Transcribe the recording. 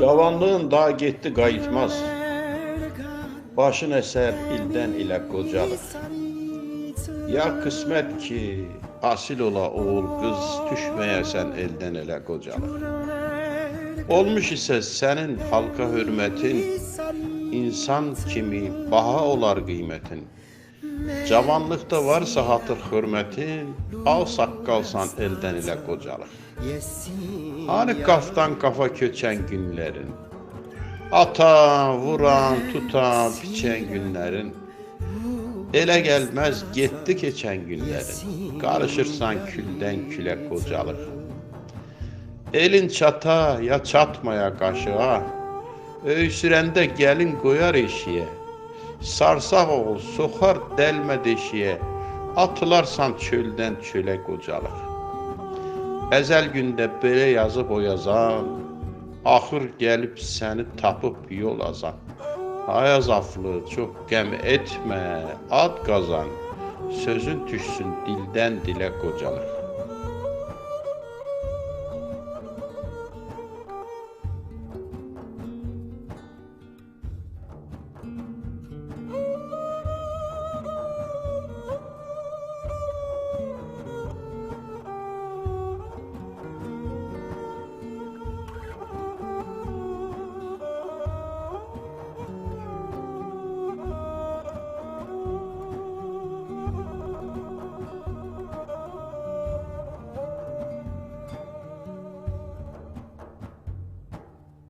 Cavanlığın daha gitti qayıtmaz. Başın eser ildən ilə qocalıq. Ya qismət ki, asil ola oğul qız düşməyəsən eldən elə qocalıq. Olmuş isə sənin halqa hörmətin, insan kimi baha olar qiymətin. Cavanlıqda varsa hatır hörmətin, al saqqalsan eldən elə qocalıq. Hani qafdan qafa köçən günlərin, atan, vuran, tutan, biçən günlərin, elə gəlməz getdi keçən günlərin, qarışırsan küldən külə qocalıq. Elin çata ya çatmaya qaşığa, öysürəndə gəlin qoyar eşiyə, sarsaq oğul soxar dəlmə deşiyə, atılarsan çöldən çölə qocalıq. Əzəl gündə belə yazıb o yazan, axır gəlib səni tapıb yol azan. Ay azaflı, çox qəm etmə, ad qazan. Sözün düşsün dildən dilə qocalıq.